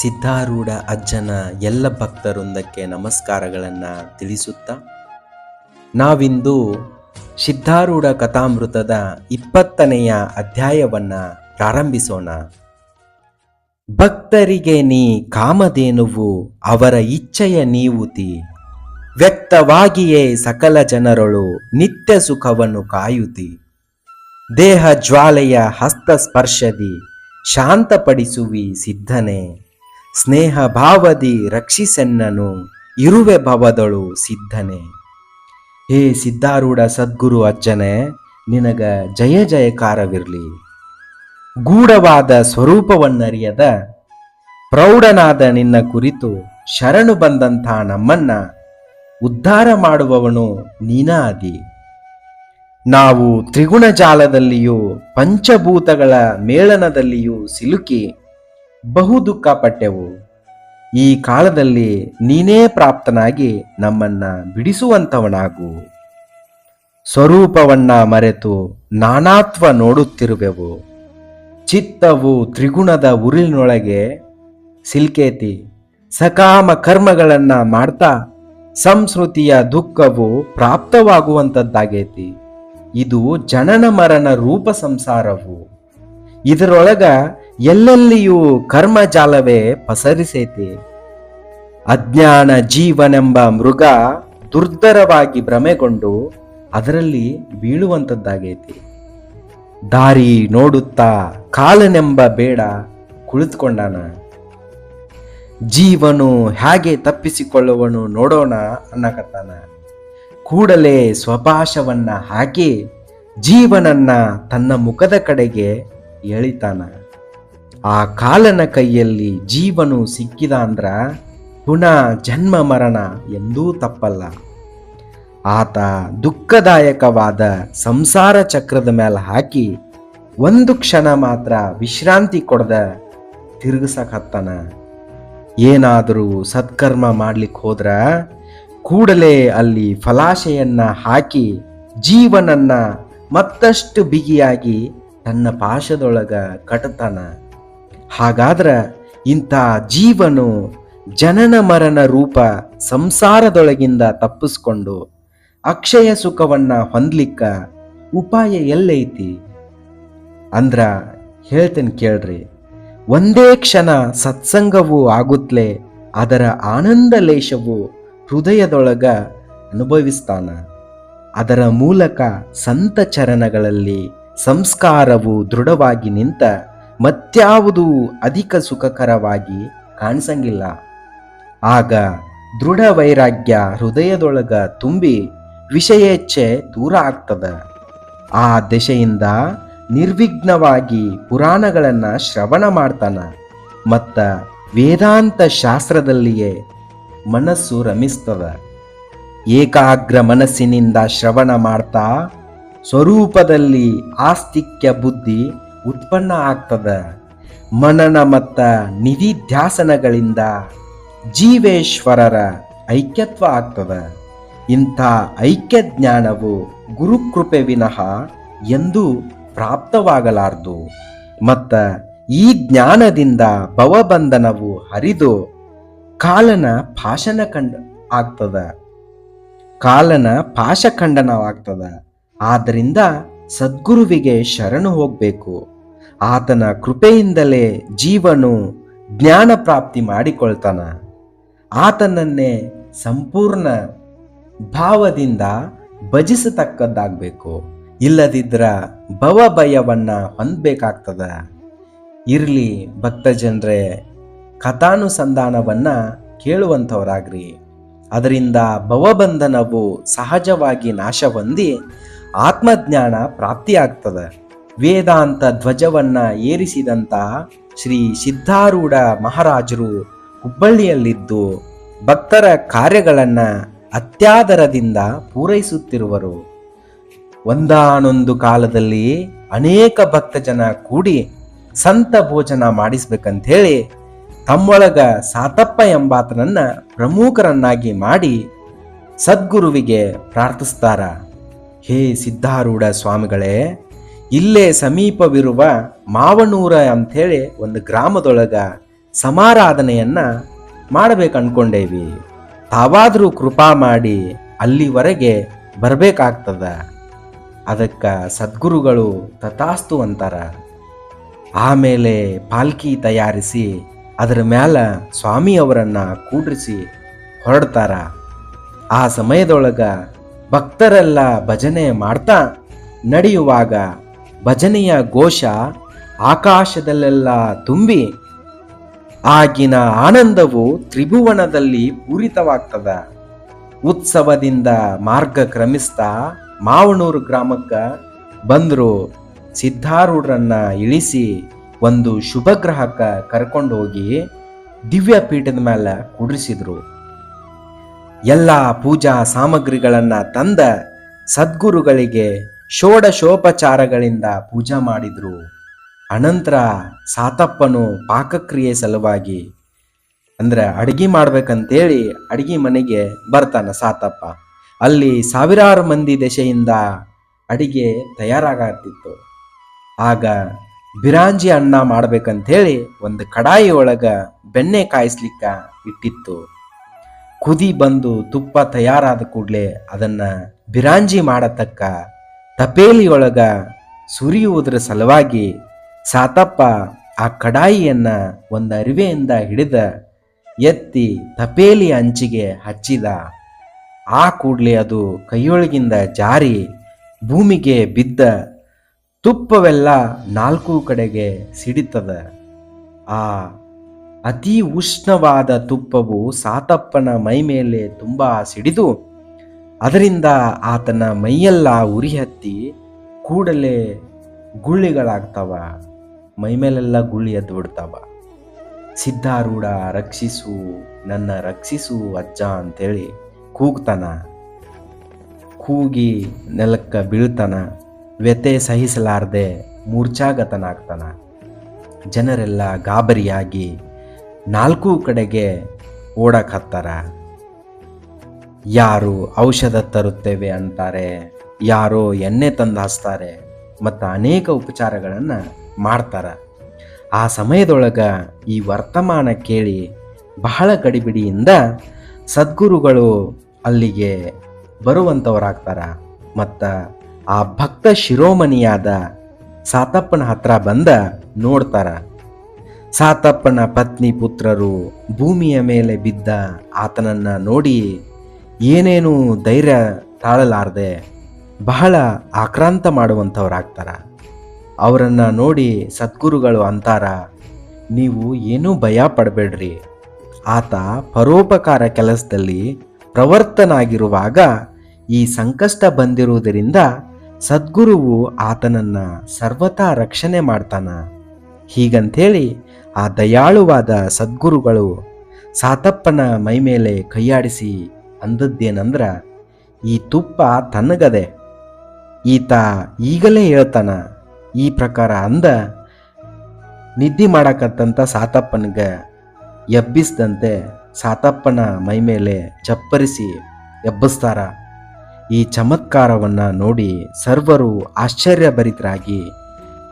ಸಿದ್ಧಾರೂಢ ಅಜ್ಜನ ಎಲ್ಲ ಭಕ್ತವೃಂದಕ್ಕೆ ನಮಸ್ಕಾರಗಳನ್ನು ತಿಳಿಸುತ್ತಾ, ನಾವಿಂದು ಸಿದ್ಧಾರೂಢ ಕಥಾಮೃತದ ಇಪ್ಪತ್ತನೆಯ ಅಧ್ಯಾಯವನ್ನು ಪ್ರಾರಂಭಿಸೋಣ. ಭಕ್ತರಿಗೆ ನೀ ಕಾಮಧೇನುವು, ಅವರ ಇಚ್ಛೆಯ ನೀವುತಿ. ವ್ಯಕ್ತವಾಗಿಯೇ ಸಕಲ ಜನರಳು ನಿತ್ಯ ಸುಖವನ್ನು ಕಾಯುತಿ. ದೇಹ ಜ್ವಾಲೆಯ ಹಸ್ತಸ್ಪರ್ಶದಿ, ಶಾಂತಪಡಿಸುವಿ ಸಿದ್ಧನೆ. ಸ್ನೇಹ ಭಾವದಿ ರಕ್ಷಿಸೆನ್ನನು, ಇರುವೆ ಭವದಳು ಸಿದ್ಧನೆ. ಹೇ ಸಿದ್ಧಾರೂಢ ಸದ್ಗುರು ಅಜ್ಜನೆ, ನಿನಗ ಜಯ ಜಯಕಾರವಿರಲಿ. ಗೂಢವಾದ ಸ್ವರೂಪವನ್ನರಿಯದ, ಪ್ರೌಢನಾದ ನಿನ್ನ ಕುರಿತು ಶರಣು ಬಂದಂಥ ನಮ್ಮನ್ನ ಉದ್ಧಾರ ಮಾಡುವವನು ನೀನಾದಿ. ನಾವು ತ್ರಿಗುಣ ಜಾಲದಲ್ಲಿಯೂ ಪಂಚಭೂತಗಳ ಮೇಳನದಲ್ಲಿಯೂ ಸಿಲುಕಿ ಬಹು ದುಃಖ ಪಟ್ಟೆವು. ಈ ಕಾಲದಲ್ಲಿ ನೀನೇ ಪ್ರಾಪ್ತನಾಗಿ ನಮ್ಮನ್ನ ಬಿಡಿಸುವಂತವನಾಗು ಸ್ವರೂಪವನ್ನ ಮರೆತು ನಾನಾತ್ವ ನೋಡುತ್ತಿರುವೆವು. ಚಿತ್ತವು ತ್ರಿಗುಣದ ಉರಿಲಿನೊಳಗೆ ಸಿಲ್ಕೇತಿ, ಸಕಾಮ ಕರ್ಮಗಳನ್ನ ಮಾಡ್ತಾ ಸಂಸ್ಕೃತಿಯ ದುಃಖವು ಪ್ರಾಪ್ತವಾಗುವಂಥದ್ದಾಗೈತಿ. ಇದು ಜನನ ಮರಣ ರೂಪ ಸಂಸಾರವು. ಇದರೊಳಗ ಎಲ್ಲೆಲ್ಲಿಯೂ ಕರ್ಮಜಾಲವೇ ಪಸರಿಸೈತಿ. ಅಜ್ಞಾನ ಜೀವನೆಂಬ ಮೃಗ ದುರ್ದರವಾಗಿ ಭ್ರಮೆಗೊಂಡು ಅದರಲ್ಲಿ ಬೀಳುವಂಥದ್ದಾಗೈತಿ ದಾರಿ ನೋಡುತ್ತಾ ಕಾಲನೆಂಬ ಬೇಡ ಕುಳಿತುಕೊಂಡಾನ. ಜೀವನು ಹೇಗೆ ತಪ್ಪಿಸಿಕೊಳ್ಳುವನು ನೋಡೋಣ ಅನ್ನಕತ್ತಾನ. ಕೂಡಲೇ ಸ್ವಪಾಶವನ್ನ ಹಾಕಿ ಜೀವನನ್ನ ತನ್ನ ಮುಖದ ಕಡೆಗೆ ಎಳಿತಾನ. ಆ ಕಾಲನ ಕೈಯಲ್ಲಿ ಜೀವನು ಸಿಕ್ಕಿದ ಅಂದ್ರ ಪುನಃ ಜನ್ಮ, ಮರಣ ಎಂದೂ ತಪ್ಪಲ್ಲ. ಆತ ದುಃಖದಾಯಕವಾದ ಸಂಸಾರ ಚಕ್ರದ ಮೇಲೆ ಹಾಕಿ ಒಂದು ಕ್ಷಣ ಮಾತ್ರ ವಿಶ್ರಾಂತಿ ಕೊಡದ ತಿರುಗಿಸಕತ್ತಾನ. ಏನಾದರೂ ಸತ್ಕರ್ಮ ಮಾಡ್ಲಿಕ್ಕೆ ಹೋದ್ರ ಕೂಡಲೇ ಅಲ್ಲಿ ಫಲಾಶೆಯನ್ನ ಹಾಕಿ ಜೀವನನ್ನ ಮತ್ತಷ್ಟು ಬಿಗಿಯಾಗಿ ತನ್ನ ಪಾಶದೊಳಗ ಕಟ್ತಾನ. ಹಾಗಾದ್ರ ಇಂಥ ಜೀವನು ಜನನ ಮರಣ ರೂಪ ಸಂಸಾರದೊಳಗಿಂದ ತಪ್ಪಿಸ್ಕೊಂಡು ಅಕ್ಷಯ ಸುಖವನ್ನ ಹೊಂದ್ಲಿಕ್ಕ ಉಪಾಯ ಎಲ್ಲೈತಿ? ಅಂದ್ರ ಹೇಳ್ತೇನೆ ಕೇಳ್ರಿ, ಒಂದೇ ಕ್ಷಣ ಸತ್ಸಂಗವು ಆಗುತ್ತಲೇ ಅದರ ಆನಂದ ಲೇಷವು ಹೃದಯದೊಳಗ ಅನುಭವಿಸ್ತಾನ. ಅದರ ಮೂಲಕ ಸಂತ ಚರಣಗಳಲ್ಲಿ ಸಂಸ್ಕಾರವು ದೃಢವಾಗಿ ನಿಂತ ಮತ್ಯಾವುದೂ ಅಧಿಕ ಸುಖಕರವಾಗಿ ಕಾಣಿಸಂಗಿಲ್ಲ. ಆಗ ದೃಢ ವೈರಾಗ್ಯ ಹೃದಯದೊಳಗ ತುಂಬಿ ವಿಷಯೇಚ್ಛೆ ದೂರ ಆಗ್ತದ. ಆ ದೆಶೆಯಿಂದ ನಿರ್ವಿಘ್ನವಾಗಿ ಪುರಾಣಗಳನ್ನು ಶ್ರವಣ ಮಾಡ್ತಾನ. ಮತ್ತ ವೇದಾಂತ ಶಾಸ್ತ್ರದಲ್ಲಿಯೇ ಮನಸ್ಸು ರಮಿಸ್ತದ. ಏಕಾಗ್ರ ಮನಸ್ಸಿನಿಂದ ಶ್ರವಣ ಮಾಡ್ತಾ ಸ್ವರೂಪದಲ್ಲಿ ಆಸ್ತಿಕ್ಯ ಬುದ್ಧಿ ಉತ್ಪನ್ನ ಆಗ್ತದ. ಮನನ ಮತ್ತ ನಿಧಿಧ್ಯಾಸನಗಳಿಂದ ಜೀವೇಶ್ವರರ ಐಕ್ಯತ್ವ ಆಗ್ತದ. ಇಂಥ ಐಕ್ಯ ಜ್ಞಾನವು ಗುರುಕೃಪೆ ವಿನಃ ಎಂದು ಪ್ರಾಪ್ತವಾಗಲಾರದು. ಮತ್ತ ಈ ಜ್ಞಾನದಿಂದ ಭವಬಂಧನವು ಹರಿದು ಕಾಲನ ಪಾಶನ ಕಂಡ ಆಗ್ತದ. ಕಾಲನ ಪಾಶಖಂಡನವಾಗ್ತದ ಆದ್ದರಿಂದ ಸದ್ಗುರುವಿಗೆ ಶರಣು ಹೋಗಬೇಕು. ಆತನ ಕೃಪೆಯಿಂದಲೇ ಜೀವನು ಜ್ಞಾನ ಪ್ರಾಪ್ತಿ ಮಾಡಿಕೊಳ್ತಾನ. ಆತನನ್ನೇ ಸಂಪೂರ್ಣ ಭಾವದಿಂದ ಭಜಿಸತಕ್ಕದ್ದಾಗಬೇಕು. ಇಲ್ಲದಿದ್ರ ಭವ ಭಯವನ್ನ ಹೊಂದಬೇಕಾಗ್ತದ. ಇರಲಿ ಭಕ್ತ ಜನರೇ ಕಥಾನುಸಂಧಾನವನ್ನು ಕೇಳುವಂಥವರಾಗ್ರಿ. ಅದರಿಂದ ಭವಬಂಧನವು ಸಹಜವಾಗಿ ನಾಶ ಹೊಂದಿ ಆತ್ಮಜ್ಞಾನ ಪ್ರಾಪ್ತಿಯಾಗ್ತದ. ವೇದಾಂತ ಧ್ವಜವನ್ನ ಏರಿಸಿದಂತಹ ಶ್ರೀ ಸಿದ್ಧಾರೂಢ ಮಹಾರಾಜರು ಹುಬ್ಬಳ್ಳಿಯಲ್ಲಿದ್ದು ಭಕ್ತರ ಕಾರ್ಯಗಳನ್ನ ಅತ್ಯಾದರದಿಂದ ಪೂರೈಸುತ್ತಿರುವರು. ಒಂದಾನೊಂದು ಕಾಲದಲ್ಲಿ ಅನೇಕ ಭಕ್ತ ಜನ ಕೂಡಿ ಸಂತ ಭೋಜನ ಮಾಡಿಸ್ಬೇಕಂತ ಹೇಳಿ ತಮ್ಮೊಳಗ ಸಾತಪ್ಪ ಎಂಬಾತನನ್ನ ಪ್ರಮುಖರನ್ನಾಗಿ ಮಾಡಿ ಸದ್ಗುರುವಿಗೆ ಪ್ರಾರ್ಥಿಸ್ತಾರ. ಹೇ ಸಿದ್ಧಾರೂಢ ಸ್ವಾಮಿಗಳೇ ಇಲ್ಲೇ ಸಮೀಪವಿರುವ ಮಾವನೂರ ಅಂಥೇಳಿ ಒಂದು ಗ್ರಾಮದೊಳಗ ಸಮಾರಾಧನೆಯನ್ನ ಮಾಡಬೇಕು ಅನ್ಕೊಂಡೇವಿ ತಾವಾದರೂ ಕೃಪಾ ಮಾಡಿ ಅಲ್ಲಿವರೆಗೆ ಬರಬೇಕಾಗ್ತದ. ಅದಕ್ಕೆ ಸದ್ಗುರುಗಳು ತಥಾಸ್ತು ಅಂತಾರ. ಆಮೇಲೆ ಪಾಲ್ಕಿ ತಯಾರಿಸಿ ಅದರ ಮ್ಯಾಲ ಸ್ವಾಮಿಯವರನ್ನು ಕೂಡಿಸಿ ಹೊರಡ್ತಾರ. ಆ ಸಮಯದೊಳಗ ಭಕ್ತರೆಲ್ಲ ಭಜನೆ ಮಾಡ್ತಾ ನಡೆಯುವಾಗ ಭಜನೆಯ ಘೋಷ ಆಕಾಶದಲ್ಲೆಲ್ಲ ತುಂಬಿ ಆಗಿನ ಆನಂದವು ತ್ರಿಭುವನದಲ್ಲಿ ಪೂರಿತವಾಗ್ತದ. ಉತ್ಸವದಿಂದ ಮಾರ್ಗ ಕ್ರಮಿಸ್ತಾ ಮಾವಣೂರು ಗ್ರಾಮಕ್ಕೆ ಬಂದರು ಸಿದ್ಧಾರೂಢರನ್ನ ಇಳಿಸಿ ಒಂದು ಶುಭ ಗ್ರಹಕ್ಕೆ ಕರ್ಕೊಂಡು ಹೋಗಿ ದಿವ್ಯ ಪೀಠದ ಮೇಲೆ ಕುಡಿಸಿದ್ರು ಎಲ್ಲ ಪೂಜಾ ಸಾಮಗ್ರಿಗಳನ್ನ ತಂದ ಸದ್ಗುರುಗಳಿಗೆ ಷೋಡಶೋಪಚಾರಗಳಿಂದ ಪೂಜಾ ಮಾಡಿದ್ರು. ಅನಂತರ ಸಾತಪ್ಪನು ಪಾಕಕ್ರಿಯೆ ಸಲುವಾಗಿ ಅಂದ್ರೆ ಅಡಿಗೆ ಮಾಡ್ಬೇಕಂತೇಳಿ ಅಡಿಗೆ ಮನೆಗೆ ಬರ್ತಾನ ಸಾತಪ್ಪ. ಅಲ್ಲಿ ಸಾವಿರಾರು ಮಂದಿ ದೆಸೆಯಿಂದ ಅಡಿಗೆ ತಯಾರಾಗತ್ತಿತ್ತು ಆಗ ಬಿರಾಂಜಿ ಅನ್ನ ಮಾಡ್ಬೇಕಂತೇಳಿ ಒಂದು ಕಡಾಯಿ ಒಳಗ ಬೆಣ್ಣೆ ಕಾಯಿಸ್ಲಿಕ್ಕ ಇಟ್ಟಿತ್ತು. ಕುದಿ ಬಂದು ತುಪ್ಪ ತಯಾರಾದ ಕೂಡಲೇ ಅದನ್ನ ಬಿರಾಂಜಿ ಮಾಡತಕ್ಕ ತಪೇಲಿಯೊಳಗ ಸುರಿಯುವುದರ ಸಲುವಾಗಿ ಸಾತಪ್ಪ ಆ ಕಡಾಯಿಯನ್ನ ಒಂದು ಅರಿವೆಯಿಂದ ಹಿಡಿದ ಎತ್ತಿ ತಪೇಲಿ ಅಂಚಿಗೆ ಹಚ್ಚಿದ. ಆ ಕೂಡಲೇ ಅದು ಕೈಯೊಳಗಿಂದ ಜಾರಿ ಭೂಮಿಗೆ ಬಿದ್ದ. ತುಪ್ಪವೆಲ್ಲ ನಾಲ್ಕು ಕಡೆಗೆ ಸಿಡಿತದ. ಆ ಅತಿ ಉಷ್ಣವಾದ ತುಪ್ಪವು ಸಾತಪ್ಪನ ಮೈ ಮೇಲೆ ತುಂಬ ಸಿಡಿದು ಅದರಿಂದ ಆತನ ಮೈಯೆಲ್ಲ ಉರಿ ಹತ್ತಿ ಕೂಡಲೇ ಗುಳ್ಳಿಗಳಾಗ್ತಾವ. ಮೈಮೇಲೆಲ್ಲ ಗುಳ್ಳಿ ಎದ್ದು ಬಿಡ್ತಾವ. ಸಿದ್ಧಾರೂಢ, ರಕ್ಷಿಸು, ನನ್ನ ರಕ್ಷಿಸು ಅಜ್ಜ ಅಂತೇಳಿ ಕೂಗ್ತಾನ. ಕೂಗಿ ನೆಲಕ್ಕೆ ಬೀಳ್ತಾನ. ವ್ಯತೆ ಸಹಿಸಲಾರದೆ ಮೂರ್ಛಾಗತನಾಗ್ತಾನ. ಜನರೆಲ್ಲ ಗಾಬರಿಯಾಗಿ ನಾಲ್ಕು ಕಡೆಗೆ ಓಡಕ್ಕೆ ಹತ್ತಾರ. ಯಾರು ಔಷಧ ತರುತ್ತೇವೆ ಅಂತಾರೆ, ಯಾರೋ ಎಣ್ಣೆ ತಂದು ಹಚ್ತಾರೆ ಮತ್ತು ಅನೇಕ ಉಪಚಾರಗಳನ್ನು ಮಾಡ್ತಾರೆ. ಆ ಸಮಯದೊಳಗ ಈ ವರ್ತಮಾನ ಕೇಳಿ ಬಹಳ ಗಡಿಬಿಡಿಯಿಂದ ಸದ್ಗುರುಗಳು ಅಲ್ಲಿಗೆ ಬರುವಂಥವರಾಗ್ತಾರ ಮತ್ತು ಆ ಭಕ್ತ ಶಿರೋಮಣಿಯಾದ ಸಾತಪ್ಪನ ಹತ್ರ ಬಂದ ನೋಡ್ತಾರ. ಸಾತಪ್ಪನ ಪತ್ನಿ ಪುತ್ರರು ಭೂಮಿಯ ಮೇಲೆ ಬಿದ್ದ ಆತನನ್ನ ನೋಡಿ ಏನೇನು ಧೈರ್ಯ ತಾಳಲಾರದೆ ಬಹಳ ಆಕ್ರಾಂತ ಮಾಡುವಂಥವ್ರಾಗ್ತಾರ. ಅವರನ್ನು ನೋಡಿ ಸದ್ಗುರುಗಳು ಅಂತಾರ, ನೀವು ಏನೂ ಭಯ ಪಡಬೇಡ್ರಿ. ಆತ ಪರೋಪಕಾರ ಕೆಲಸದಲ್ಲಿ ಪ್ರವರ್ತನಾಗಿರುವಾಗ ಈ ಸಂಕಷ್ಟ ಬಂದಿರುವುದರಿಂದ ಸದ್ಗುರುವು ಆತನನ್ನ ಸರ್ವತಾ ರಕ್ಷಣೆ ಮಾಡ್ತಾನ. ಹೀಗಂಥೇಳಿ ಆ ದಯಾಳುವಾದ ಸದ್ಗುರುಗಳು ಸಾತಪ್ಪನ ಮೈಮೇಲೆ ಕೈಯಾಡಿಸಿ ಅಂದದ್ದೇನಂದ್ರ, ಈ ತುಪ್ಪ ತನ್ನಗದೆ ಈತ ಈಗಲೇ ಹೇಳ್ತಾನ, ಈ ಪ್ರಕಾರ ಅಂದ, ನಿದ್ದೆ ಮಾಡಕತ್ತಂತ ಸಾತಪ್ಪನಿಗೆ ಎಬ್ಬಿಸ್ದಂತೆ ಸಾತಪ್ಪನ ಮೈಮೇಲೆ ಚಪ್ಪರಿಸಿ ಎಬ್ಬಿಸ್ತಾರ. ಈ ಚಮತ್ಕಾರವನ್ನ ನೋಡಿ ಸರ್ವರು ಆಶ್ಚರ್ಯಭರಿತರಾಗಿ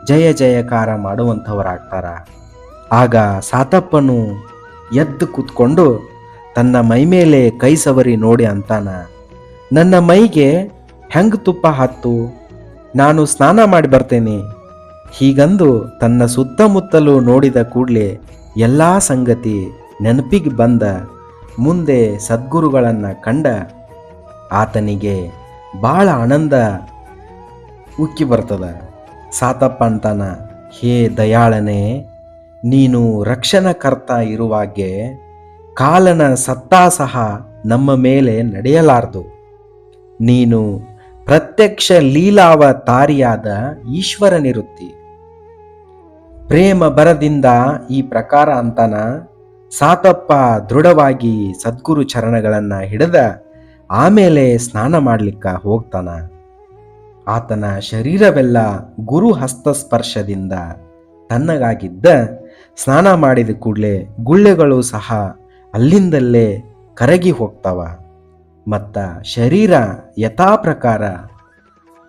ಜಯ ಜಯಕಾರ ಮಾಡುವಂಥವರಾಗ್ತಾರ. ಆಗ ಸಾತಪ್ಪನು ಎದ್ದು ಕೂತ್ಕೊಂಡು ತನ್ನ ಮೈ ಮೇಲೆ ಕೈ ಸವರಿ ನೋಡಿ ಅಂತಾನ, ನನ್ನ ಮೈಗೆ ಹೆಂಗ್ ತುಪ್ಪ ಹತ್ತು, ನಾನು ಸ್ನಾನ ಮಾಡಿ ಬರ್ತೇನೆ. ಹೀಗಂದು ತನ್ನ ಸುತ್ತಮುತ್ತಲು ನೋಡಿದ ಕೂಡಲೇ ಎಲ್ಲ ಸಂಗತಿ ನೆನಪಿಗೆ ಬಂದ ಮುಂದೆ ಸದ್ಗುರುಗಳನ್ನು ಕಂಡ ಆತನಿಗೆ ಭಾಳ ಆನಂದ ಉಕ್ಕಿ ಬರ್ತದ. ಸಾತಪ್ಪ ಅಂತಾನ, ಹೇ ದಯಾಳನೆ, ನೀನು ರಕ್ಷಣಕರ್ತ ಇರುವಾಗೆ ಕಾಲನ ಸತ್ತಾ ಸಹ ನಮ್ಮ ಮೇಲೆ ನಡೆಯಲಾರದು. ನೀನು ಪ್ರತ್ಯಕ್ಷ ಲೀಲಾವತಾರಿಯಾದ ಈಶ್ವರನಿರುತ್ತಿ. ಪ್ರೇಮ ಬರದಿಂದ ಈ ಪ್ರಕಾರ ಅಂತನ ಸಾತಪ್ಪ ದೃಢವಾಗಿ ಸದ್ಗುರು ಚರಣಗಳನ್ನು ಹಿಡಿದ ಆಮೇಲೆ ಸ್ನಾನ ಮಾಡಲಿಕ್ಕ ಹೋಗ್ತಾನ. ಆತನ ಶರೀರವೆಲ್ಲ ಗುರು ಹಸ್ತಸ್ಪರ್ಶದಿಂದ ತನ್ನಗಾಗಿದ್ದ ಸ್ನಾನ ಮಾಡಿದ ಕೂಡಲೇ ಗುಳ್ಳೆಗಳು ಸಹ ಅಲ್ಲಿಂದಲ್ಲೇ ಕರಗಿ ಹೋಗ್ತಾವ. ಮತ್ತ ಶರೀರ ಯಥಾ ಪ್ರಕಾರ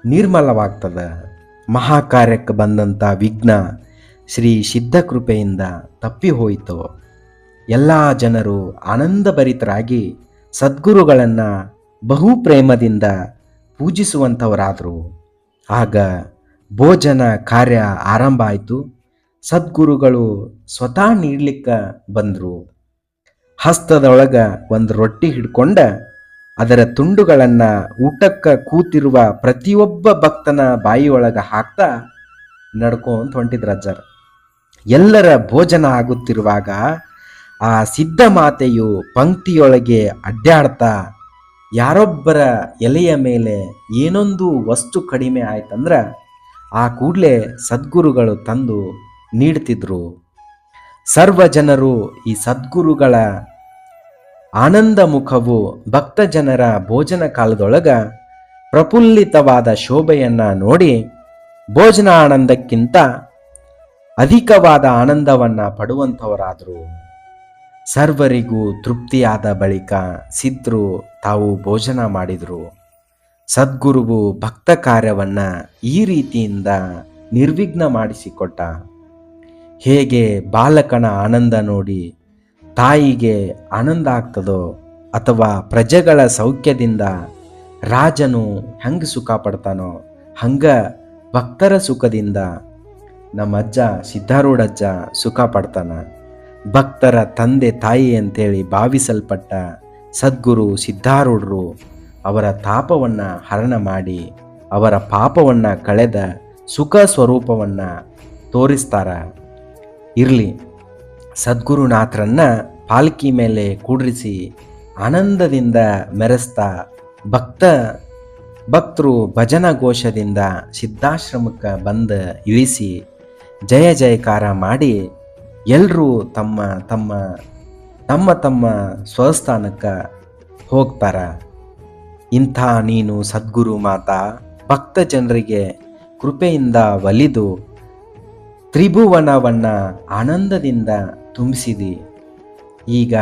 ನಿರ್ಮಲವಾಗ್ತದ. ಮಹಾಕಾರ್ಯಕ್ಕೆ ಬಂದಂಥ ವಿಘ್ನ ಶ್ರೀ ಸಿದ್ಧಕೃಪೆಯಿಂದ ತಪ್ಪಿ ಹೋಯಿತು. ಎಲ್ಲ ಜನರು ಆನಂದಭರಿತರಾಗಿ ಸದ್ಗುರುಗಳನ್ನು ಬಹು ಪ್ರೇಮದಿಂದ ಪೂಜಿಸುವಂಥವರಾದರು. ಆಗ ಭೋಜನ ಕಾರ್ಯ ಆರಂಭ ಆಯಿತು. ಸದ್ಗುರುಗಳು ಸ್ವತಃ ನೀಡ್ಲಿಕ್ಕೆ ಬಂದರು. ಹಸ್ತದೊಳಗ ಒಂದು ರೊಟ್ಟಿ ಹಿಡ್ಕೊಂಡ ಅದರ ತುಂಡುಗಳನ್ನು ಊಟಕ್ಕೆ ಕೂತಿರುವ ಪ್ರತಿಯೊಬ್ಬ ಭಕ್ತನ ಬಾಯಿಯೊಳಗೆ ಹಾಕ್ತಾ ನಡ್ಕೊಂತ ಹೊಂಟಿದ್ರು ಅಜ್ಜರ್. ಎಲ್ಲರ ಭೋಜನ ಆಗುತ್ತಿರುವಾಗ ಆ ಸಿದ್ಧ ಮಾತೆಯು ಪಂಕ್ತಿಯೊಳಗೆ ಅಡ್ಡಾಡ್ತಾ ಯಾರೊಬ್ಬರ ಎಲೆಯ ಮೇಲೆ ಏನೊಂದು ವಸ್ತು ಕಡಿಮೆ ಆಯ್ತಂದ್ರೆ ಆ ಕೂಡಲೇ ಸದ್ಗುರುಗಳು ತಂದು ನೀಡ್ತಿದ್ರು. ಸರ್ವ ಜನರು ಈ ಸದ್ಗುರುಗಳ ಆನಂದ ಮುಖವು ಭಕ್ತ ಜನರ ಭೋಜನ ಕಾಲದೊಳಗ ಪ್ರಫುಲ್ಲಿತವಾದ ಶೋಭೆಯನ್ನ ನೋಡಿ ಭೋಜನ ಆನಂದಕ್ಕಿಂತ ಅಧಿಕವಾದ ಆನಂದವನ್ನ ಪಡುವಂಥವರಾದರು. ಸರ್ವರಿಗೂ ತೃಪ್ತಿಯಾದ ಬಳಿಕ ಸಿದ್ಧರು ತಾವು ಭೋಜನ ಮಾಡಿದರು. ಸದ್ಗುರುವು ಭಕ್ತ ಕಾರ್ಯವನ್ನ ಈ ರೀತಿಯಿಂದ ನಿರ್ವಿಘ್ನ ಮಾಡಿಸಿಕೊಟ್ಟ. ಹೇಗೆ ಬಾಲಕನ ಆನಂದ ನೋಡಿ ತಾಯಿಗೆ ಆನಂದ ಆಗ್ತದೋ ಅಥವಾ ಪ್ರಜೆಗಳ ಸೌಖ್ಯದಿಂದ ರಾಜನು ಹೆಂಗೆ ಸುಖ ಪಡ್ತಾನೋ ಹಂಗ ಭಕ್ತರ ಸುಖದಿಂದ ನಮ್ಮ ಅಜ್ಜ ಸಿದ್ಧಾರೂಢಜ್ಜ ಸುಖ ಪಡ್ತಾನ. ಭಕ್ತರ ತಂದೆ ತಾಯಿ ಅಂತೇಳಿ ಭಾವಿಸಲ್ಪಟ್ಟ ಸದ್ಗುರು ಸಿದ್ಧಾರೂಢರು ಅವರ ತಾಪವನ್ನು ಹರಣ ಮಾಡಿ ಅವರ ಪಾಪವನ್ನು ಕಳೆದ ಸುಖ ಸ್ವರೂಪವನ್ನು ತೋರಿಸ್ತಾರ. ಇರಲಿ ಸದ್ಗುರುನಾಥರನ್ನ ಪಾಲ್ಕಿ ಮೇಲೆ ಕೂಡ್ರಿಸಿ ಆನಂದದಿಂದ ಮೆರೆಸ್ತಾ ಭಕ್ತ ಭಕ್ತರು ಭಜನ ಘೋಷದಿಂದ ಸಿದ್ಧಾಶ್ರಮಕ್ಕೆ ಬಂದ ಇಳಿಸಿ ಜಯ ಜಯಕಾರ ಮಾಡಿ ಎಲ್ಲರೂ ತಮ್ಮ ತಮ್ಮ ತಮ್ಮ ತಮ್ಮ ಸ್ವಸ್ಥಾನಕ್ಕೆ ಹೋಗ್ತಾರ. ಇಂಥ ನೀನು ಸದ್ಗುರು ಮಾತಾ, ಭಕ್ತ ಜನರಿಗೆ ಕೃಪೆಯಿಂದ ಒಲಿದು ತ್ರಿಭುವನವನ್ನು ಆನಂದದಿಂದ ತುಂಬಿಸಿದಿ. ಈಗ,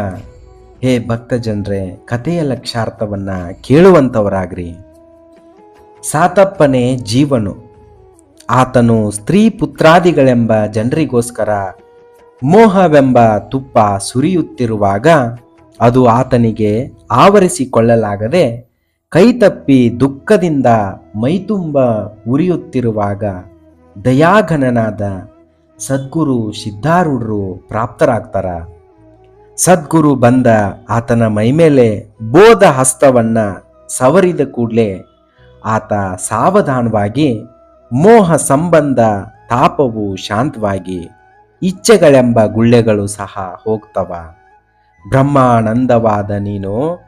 ಹೇ ಭಕ್ತ ಜನರೇ ಕಥೆಯ ಲಕ್ಷಾರ್ಥವನ್ನು ಕೇಳುವಂಥವರಾಗ್ರಿ ಸಾತಪ್ಪನೇ ಜೀವನು. ಆತನು ಸ್ತ್ರೀ ಪುತ್ರಾದಿಗಳೆಂಬ ಜನರಿಗೋಸ್ಕರ ಮೋಹವೆಂಬ ತುಪ್ಪ ಸುರಿಯುತ್ತಿರುವಾಗ ಅದು ಆತನಿಗೆ ಆವರಿಸಿಕೊಳ್ಳಲಾಗದೆ ಕೈತಪ್ಪಿ ದುಃಖದಿಂದ ಮೈತುಂಬ ಉರಿಯುತ್ತಿರುವಾಗ ದಯಾಘನನಾದ ಸದ್ಗುರು ಸಿದ್ಧಾರೂಢರು ಪ್ರಾಪ್ತರಾಗ್ತಾರ. ಸದ್ಗುರು ಬಂದ ಆತನ ಮೈಮೇಲೆ ಬೋಧ ಹಸ್ತವನ್ನ ಸವರಿದ ಕೂಡಲೇ ಆತ ಸಾವಧಾನವಾಗಿ ಮೋಹ ಸಂಬಂಧ ತಾಪವು ಶಾಂತವಾಗಿ ಇಚ್ಛೆಗಳೆಂಬ ಗುಳ್ಳೆಗಳು ಸಹ ಹೋಗ್ತವ. ಬ್ರಹ್ಮಾನಂದವಾದ ನೀನು,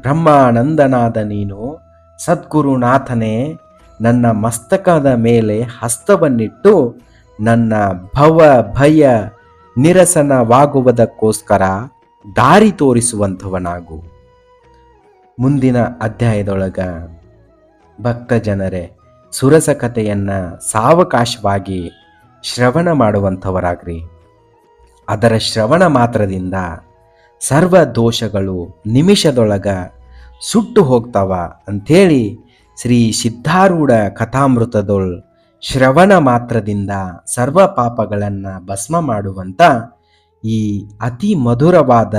ಬ್ರಹ್ಮಾನಂದನಾದ ನೀನು, ಸದ್ಗುರುನಾಥನೇ, ನನ್ನ ಮಸ್ತಕದ ಮೇಲೆ ಹಸ್ತವನ್ನಿಟ್ಟು ನನ್ನ ಭವ ಭಯ ನಿರಸನವಾಗುವುದಕ್ಕೋಸ್ಕರ ದಾರಿ ತೋರಿಸುವಂಥವನಾಗು. ಮುಂದಿನ ಅಧ್ಯಾಯದೊಳಗ ಭಕ್ತ ಜನರೇ ಸುರಸ ಕಥೆಯನ್ನು ಸಾವಕಾಶವಾಗಿ ಶ್ರವಣ ಮಾಡುವಂಥವರಾಗ್ರಿ. ಅದರ ಶ್ರವಣ ಮಾತ್ರದಿಂದ ಸರ್ವ ದೋಷಗಳು ನಿಮಿಷದೊಳಗ ಸುಟ್ಟು ಹೋಗ್ತಾವ ಅಂಥೇಳಿ ಶ್ರೀ ಸಿದ್ಧಾರೂಢ ಕಥಾಮೃತದೊಳ್ ಶ್ರವಣ ಮಾತ್ರದಿಂದ ಸರ್ವ ಪಾಪಗಳನ್ನು ಭಸ್ಮ ಮಾಡುವಂಥ ಈ ಅತಿ ಮಧುರವಾದ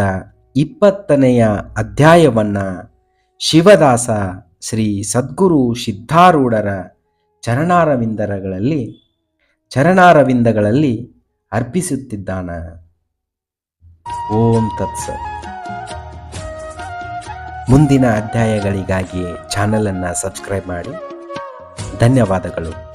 ಇಪ್ಪತ್ತನೆಯ ಅಧ್ಯಾಯವನ್ನು ಶಿವದಾಸ ಶ್ರೀ ಸದ್ಗುರು ಸಿದ್ಧಾರೂಢರ ಚರಣಾರವಿಂದರಗಳಲ್ಲಿ, ಚರಣಾರವಿಂದಗಳಲ್ಲಿ ಅರ್ಪಿಸುತ್ತಿದ್ದಾನ. ಓಂ ತತ್ಸ ಮುಂದಿನ ಅಧ್ಯಾಯಗಳಿಗಾಗಿ ಚಾನಲನ್ನು ಸಬ್ಸ್ಕ್ರೈಬ್ ಮಾಡಿ. ಧನ್ಯವಾದಗಳು.